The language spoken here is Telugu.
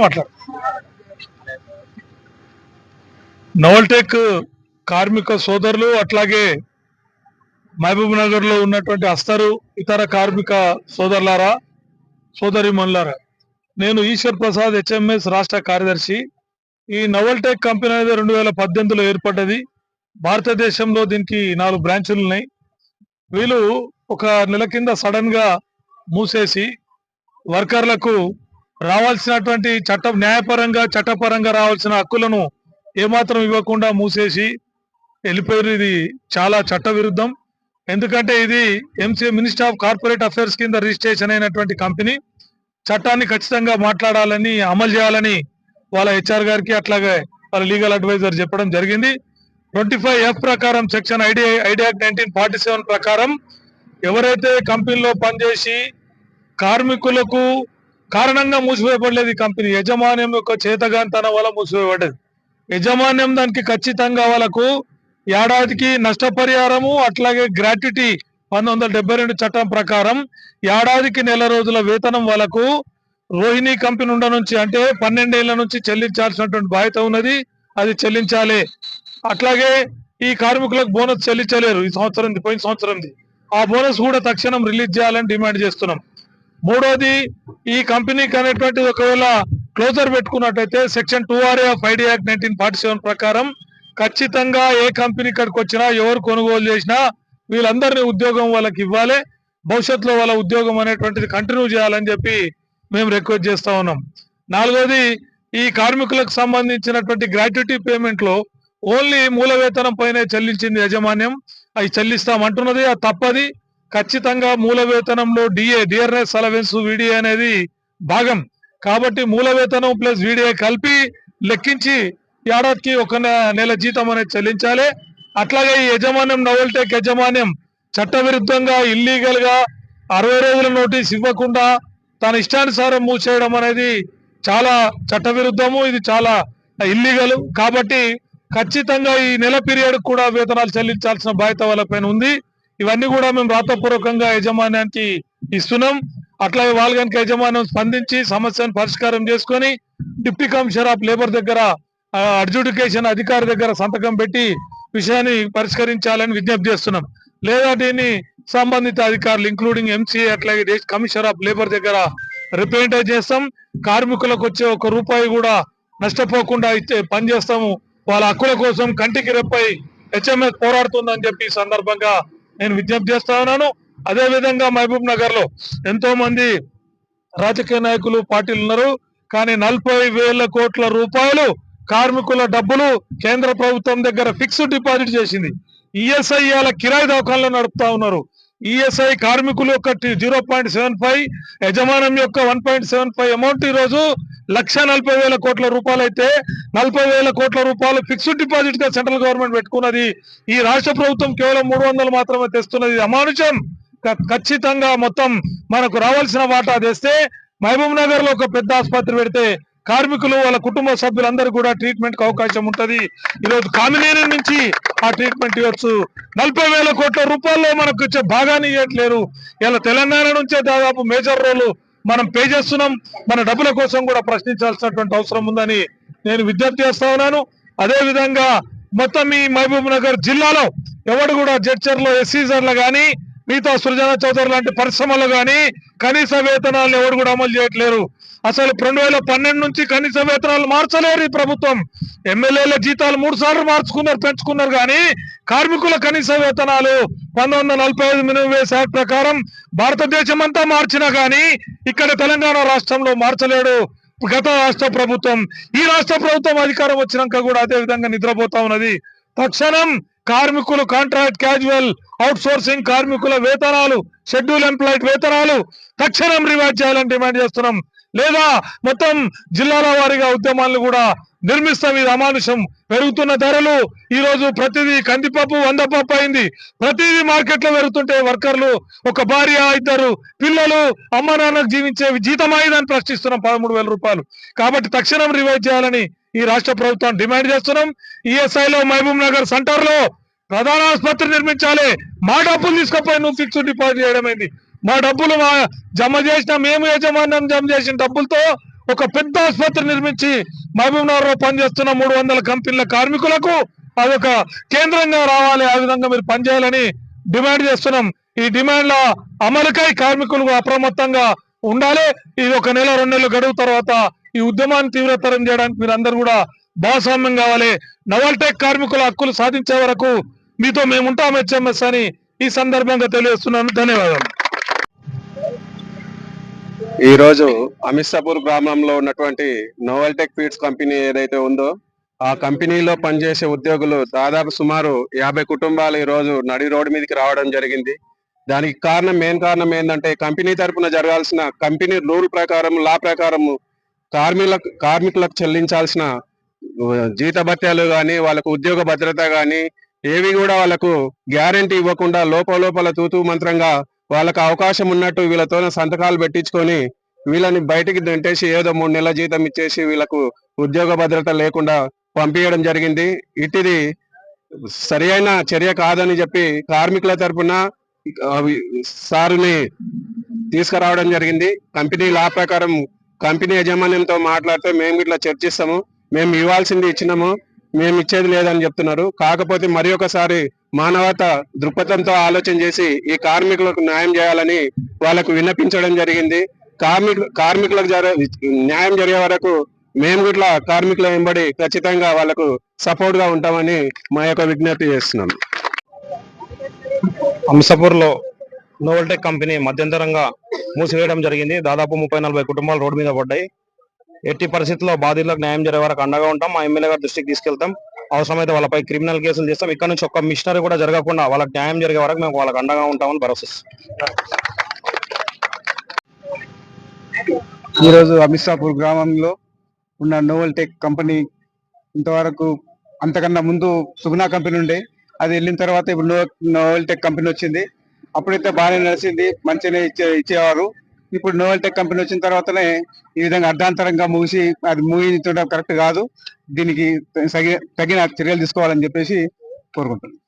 మాట్లాడు. నవల్టెక్ కార్మిక సోదరులు అట్లాగే మహబూబ్ నగర్లో ఉన్నటువంటి అస్తరు ఇతర కార్మిక సోదరులారా సోదరి మనులారా నేను ఈశ్వర్ ప్రసాద్ హెచ్ఎంఎస్ రాష్ట్ర కార్యదర్శి ఈ నవల్టెక్ కంపెనీ అనేది రెండు వేల పద్దెనిమిదిలో ఏర్పడ్డది. భారతదేశంలో దీనికి నాలుగు బ్రాంచులు ఉన్నాయి. వీళ్ళు ఒక నెల కింద సడన్గా మూసేసి వర్కర్లకు రావాల్సినటువంటి చట్ట న్యాయపరంగా చట్టపరంగా రావాల్సిన హక్కులను ఏమాత్రం ఇవ్వకుండా మూసేసి వెళ్ళిపోయారు. ఇది చాలా చట్ట విరుద్ధం ఎందుకంటే ఇది MC minister of corporate affairs కింద రిజిస్ట్రేషన్ అయినటువంటి కంపెనీ. చట్టాన్ని ఖచ్చితంగా మాట్లాడాలని అమలు చేయాలని వాళ్ళ హెచ్ఆర్ గారికి అట్లాగే వాళ్ళ లీగల్ అడ్వైజర్ చెప్పడం జరిగింది. ట్వంటీ ఫైవ్ ఎఫ్ ప్రకారం section ID ID act nineteen forty seven ప్రకారం ఎవరైతే కంపెనీలో పనిచేసి కార్మికులకు కారణంగా మూసివేయబడలేదు ఈ కంపెనీ యజమాన్యం యొక్క చేతగాంతనం వల్ల మూసివేయబడ్డది యజమాన్యం దానికి ఖచ్చితంగా వాళ్ళకు ఏడాదికి నష్టపరిహారము అట్లాగే గ్రాట్యుటీ పంతొమ్మిది వందల రెండు చట్టం ప్రకారం ఏడాదికి నెల రోజుల వేతనం వాళ్ళకు రోహిణి కంపెనీ ఉండ నుంచి అంటే పన్నెండేళ్ళ నుంచి చెల్లించాల్సినటువంటి బాధ్యత ఉన్నది అది చెల్లించాలి. అట్లాగే ఈ కార్మికులకు బోనస్ చెల్లించలేరు ఈ సంవత్సరం పోయిన సంవత్సరం ఆ బోనస్ కూడా తక్షణం రిలీజ్ చేయాలని డిమాండ్ చేస్తున్నాం. మూడోది ఈ కంపెనీకి అనేటువంటిది ఒకవేళ closure పెట్టుకున్నట్టయితే section two R A of ID act nineteen forty seven ప్రకారం ఖచ్చితంగా ఏ కంపెనీ ఇక్కడికి వచ్చినా ఎవరు కొనుగోలు చేసినా వీళ్ళందరినీ ఉద్యోగం వాళ్ళకి ఇవ్వాలి. భవిష్యత్తులో వాళ్ళ ఉద్యోగం అనేటువంటిది కంటిన్యూ చేయాలని చెప్పి మేము రిక్వెస్ట్ చేస్తా ఉన్నాం. నాలుగోది ఈ కార్మికులకు సంబంధించినటువంటి గ్రాట్యుటీ పేమెంట్లో ఓన్లీ మూల వేతనం పైనే చెల్లించింది యాజమాన్యం. అవి చెల్లిస్తామంటున్నది అది తప్పది. ఖచ్చితంగా మూల వేతనంలో డిఏ డిఆర్ఎస్ అలవెన్స్ విడిఏ అనేది భాగం. కాబట్టి మూల వేతనం ప్లస్ వీడియో కలిపి లెక్కించి ఏడాదికి ఒక నెల జీతం అనేది చెల్లించాలి. అట్లాగే ఈ యజమాన్యం నవల్టెక్ యజమాన్యం చట్టవిరుద్ధంగా ఇల్లీగల్గా అరవై రోజుల నోటీస్ ఇవ్వకుండా తన ఇష్టానుసారం మూసేయడం అనేది చాలా చట్టవిరుద్ధము ఇది చాలా ఇల్లీగల్ కాబట్టి ఖచ్చితంగా ఈ నెల పీరియడ్ కూడా వేతనాలు చెల్లించాల్సిన బాధ్యత వాళ్ళపైన ఉంది. ఇవన్నీ కూడా మేము రాతపూర్వకంగా యజమాన్యానికి ఇస్తున్నాం. అట్లాగే వాళ్ళు కనుక యజమాన్యం స్పందించి సమస్యను పరిష్కారం చేసుకొని డిప్యూటీ కమిషనర్ ఆఫ్ లేబర్ దగ్గర అడ్జుడికేషన్ అధికారి దగ్గర సంతకం పెట్టి విషయాన్ని పరిష్కరించాలని విజ్ఞప్తి చేస్తున్నాం. లేదా దీన్ని సంబంధిత అధికారులు ఇంక్లూడింగ్ ఎంసీఏ అట్లాగే దేశ కమిషనర్ ఆఫ్ లేబర్ దగ్గర రిప్రజెంటేట్ చేస్తాం. కార్మికులకు వచ్చే ఒక రూపాయి కూడా నష్టపోకుండా ఇచ్చే పని చేస్తాము. వాళ్ళ హక్కుల కోసం కంటికి రెప్పై హెచ్ఎంఎస్ పోరాడుతుందని చెప్పి సందర్భంగా నేను విజ్ఞప్తి చేస్తా ఉన్నాను. అదే విధంగా మహబూబ్ నగర్లో ఎంతో మంది రాజకీయ నాయకులు పార్టీలు ఉన్నారు. కానీ నలభై వేల కోట్ల రూపాయలు కార్మికుల డబ్బులు కేంద్ర ప్రభుత్వం దగ్గర ఫిక్స్డ్ డిపాజిట్ చేసింది. ఈఎస్ఐ ఇవాళ కిరాయి దవాఖానలో నడుపుతా ఉన్నారు. ఈఎస్ఐ కార్మికులు యొక్క జీరో పాయింట్ సెవెన్ ఫైవ్ యజమానం యొక్క one point seven five amount ఈ రోజు లక్ష నలభై వేల కోట్ల రూపాయలు అయితే నలభై వేల కోట్ల రూపాయలు ఫిక్స్డ్ డిపాజిట్గా సెంట్రల్ గవర్నమెంట్ పెట్టుకున్నది. ఈ రాష్ట్ర ప్రభుత్వం కేవలం మూడు వందలు మాత్రమే తెస్తున్నది. అమానుషం. ఖచ్చితంగా మొత్తం మనకు రావాల్సిన వాటా తెస్తే మహబూబ్ నగర్లో ఒక పెద్ద ఆసుపత్రి పెడితే కార్మికులు వాళ్ళ కుటుంబ సభ్యులందరూ కూడా ట్రీట్మెంట్ అవకాశం ఉంటది. ఈరోజు కామినేని నుంచి ఆ ట్రీట్మెంట్ ఇవ్వచ్చు. నలభై వేల కోట్ల రూపాయల్లో మనకు వచ్చే భాగాన్ని ఇవ్వట్లేరు. ఇలా తెలంగాణ నుంచే దాదాపు మేజర్ రోల్ మనం పే చేస్తున్నాం. మన డబ్బుల కోసం కూడా ప్రశ్నించాల్సినటువంటి అవసరం ఉందని నేను విజ్ఞప్తి చేస్తా ఉన్నాను. అదే విధంగా మొత్తం ఈ మహబూబ్ నగర్ జిల్లాలో ఎవడు కూడా జడ్చర్లో ఎస్సీజర్లు కానీ మిగతా సృజన చౌదరి లాంటి పరిశ్రమలు కానీ కనీస వేతనాలు ఎవరు కూడా అమలు చేయట్లేరు. అసలు రెండు వేల పన్నెండు నుంచి కనీస వేతనాలు మార్చలేరు ఈ ప్రభుత్వం. ఎమ్మెల్యేల జీతాలు మూడు సార్లు మార్చుకున్నారు పెంచుకున్నారు కానీ కార్మికుల కనీస వేతనాలు పంతొమ్మిది వందల నలభై ఐదు ప్రకారం భారతదేశం అంతా మార్చినా కానీ ఇక్కడ తెలంగాణ రాష్ట్రంలో మార్చలేడు గత రాష్ట్ర ప్రభుత్వం. ఈ రాష్ట్ర ప్రభుత్వం అధికారం వచ్చినాక కూడా అదే విధంగా నిద్రపోతా ఉన్నది. తక్షణం కార్మికులు కాంట్రాక్ట్ క్యాజువల్ అవుట్ సోర్సింగ్ కార్మికుల వేతనాలు షెడ్యూల్ ఎంప్లాయిడ్ వేతనాలు తక్షణం రివైజ్ చేయాలని డిమాండ్ చేస్తున్నాం. లేదా మొత్తం జిల్లాల వారీగా ఉద్యమాలను కూడా నిర్మిస్తాం. ఇది అమానుషం పెరుగుతున్న ధరలు ఈ రోజు ప్రతిదీ కందిపప్పు వంద పప్పు అయింది. ప్రతిదీ మార్కెట్లో పెరుగుతుంటే వర్కర్లు ఒక భార్య ఇద్దరు పిల్లలు అమ్మ నాన్నకు జీవించే జీతం ప్రశ్నిస్తున్నాం పదమూడు వేల రూపాయలు. కాబట్టి తక్షణం రివైజ్ చేయాలని ఈ రాష్ట్ర ప్రభుత్వం డిమాండ్ చేస్తున్నాం. ఈఎస్ఐలో మహబూబ్ నగర్ సెంటర్లో ప్రధాన ఆసుపత్రి నిర్మించాలి. మా డబ్బులు తీసుకుపోయి నువ్వు ఫిక్స్డ్ డిపాజిట్ చేయడం మా డబ్బులు మా జమ చేసిన మేము యజమాన్యం జమ చేసిన డబ్బులతో ఒక పెద్ద ఆసుపత్రి నిర్మించి మహబూబ్నగర్లో పనిచేస్తున్న మూడు వందల కంపెనీల కార్మికులకు అదొక కేంద్రంగా రావాలి ఆ విధంగా మీరు పనిచేయాలని డిమాండ్ చేస్తున్నాం. ఈ డిమాండ్ల అమలుకై కార్మికులు అప్రమత్తంగా ఉండాలి. ఇది ఒక నెల రెండు నెలలు గడువు తర్వాత ఈ ఉద్యమాన్ని తీవ్రతరం చేయడానికి మీరు అందరు కూడా భాగస్వామ్యం కావాలి. నవల్టెక్ కార్మికుల హక్కులు సాధించే వరకు మీతో మేము ఉంటాం హెచ్ఎంఎస్ అని ఈ సందర్భంగా తెలియజేస్తున్నాను. ధన్యవాదాలు. ఈ రోజు అమిత్సాపూర్ గ్రామంలో ఉన్నటువంటి నోవల్టెక్ ఫీడ్స్ కంపెనీ ఏదైతే ఉందో ఆ కంపెనీలో పనిచేసే ఉద్యోగులు దాదాపు సుమారు యాభై కుటుంబాలు ఈ రోజు నడి రోడ్డు మీదకి రావడం జరిగింది. దానికి కారణం మెయిన్ కారణం ఏంటంటే కంపెనీ తరపున జరగాల్సిన కంపెనీ రూల్ ప్రకారం లా ప్రకారం కార్మికులకు కార్మికులకు చెల్లించాల్సిన జీత జీతభత్యాలు కానీ వాళ్ళకు ఉద్యోగ భద్రత కానీ ఏవి కూడా వాళ్ళకు గ్యారంటీ ఇవ్వకుండా లోపల లోపల తూతూ మంత్రంగా వాళ్ళకి అవకాశం ఉన్నట్టు వీళ్ళతో సంతకాలు పెట్టించుకొని వీళ్ళని బయటికి దంటేసి ఏదో మూడు నెలల జీతం ఇచ్చేసి వీళ్ళకు ఉద్యోగ భద్రత లేకుండా పంపించడం జరిగింది. ఇటుది సరి అయిన చర్య కాదని చెప్పి కార్మికుల తరపున సారుని తీసుకురావడం జరిగింది. కంపెనీ లా ప్రకారం కంపెనీ యాజమాన్యంతో మాట్లాడితే మేము ఇట్లా చర్చిస్తాము మేము ఇవ్వాల్సింది ఇచ్చినాము. మేము ఇచ్చేది లేదని చెప్తున్నారు. కాకపోతే మరి ఒకసారి మానవత దృక్పథంతో ఆలోచన చేసి ఈ కార్మికులకు న్యాయం చేయాలని వాళ్ళకు విన్నపించడం జరిగింది. కార్మికు కార్మికులకు న్యాయం జరిగే వరకు మేము ఇట్లా కార్మికుల వెంబడి ఖచ్చితంగా వాళ్ళకు సపోర్ట్గా ఉంటామని మా యొక్క విజ్ఞప్తి చేస్తున్నాం. అంసపూర్లో నోవల్టెక్ కంపెనీ మధ్యంతరంగా మూసివేయడం జరిగింది. దాదాపు ముప్పై నలభై కుటుంబాలు రోడ్డు మీద పడ్డాయి. ఎట్టి పరిస్థితుల్లో బాధితులకు న్యాయం జరిగే వరకు అండగా ఉంటాం. మా ఎమ్మెల్యే గారి దృష్టికి తీసుకెళ్తాం. అవసరమైతే వాళ్ళపై క్రిమినల్ కేసులు చేస్తాం ఇక్కడ నుంచి ఒక్క మిషనరీ కూడా జరగకుండా వాళ్ళకి న్యాయం జరిగే వరకు మేము వాళ్ళకి అండగా ఉంటామని భరోసా ఇస్తున్నాం. ఈరోజు అమిత్సాపూర్ గ్రామంలో ఉన్న నోవల్ టెక్ కంపెనీ ఇంతవరకు అంతకన్నా ముందు సుగుణా కంపెనీ ఉండే. అది వెళ్ళిన తర్వాత ఇప్పుడు నోవల్ టెక్ కంపెనీ వచ్చింది. అప్పుడైతే బాగానే నడిచింది. మంచిగానే ఇచ్చే ఇచ్చేవారు. ఇప్పుడు నోవల్ టెక్ కంపెనీ వచ్చిన తర్వాతనే ఈ విధంగా అర్ధాంతరంగా ముగిసి అది ముగించడం కరెక్ట్ కాదు. దీనికి తగిన తగిన చర్యలు తీసుకోవాలని చెప్పేసి కోరుకుంటున్నాను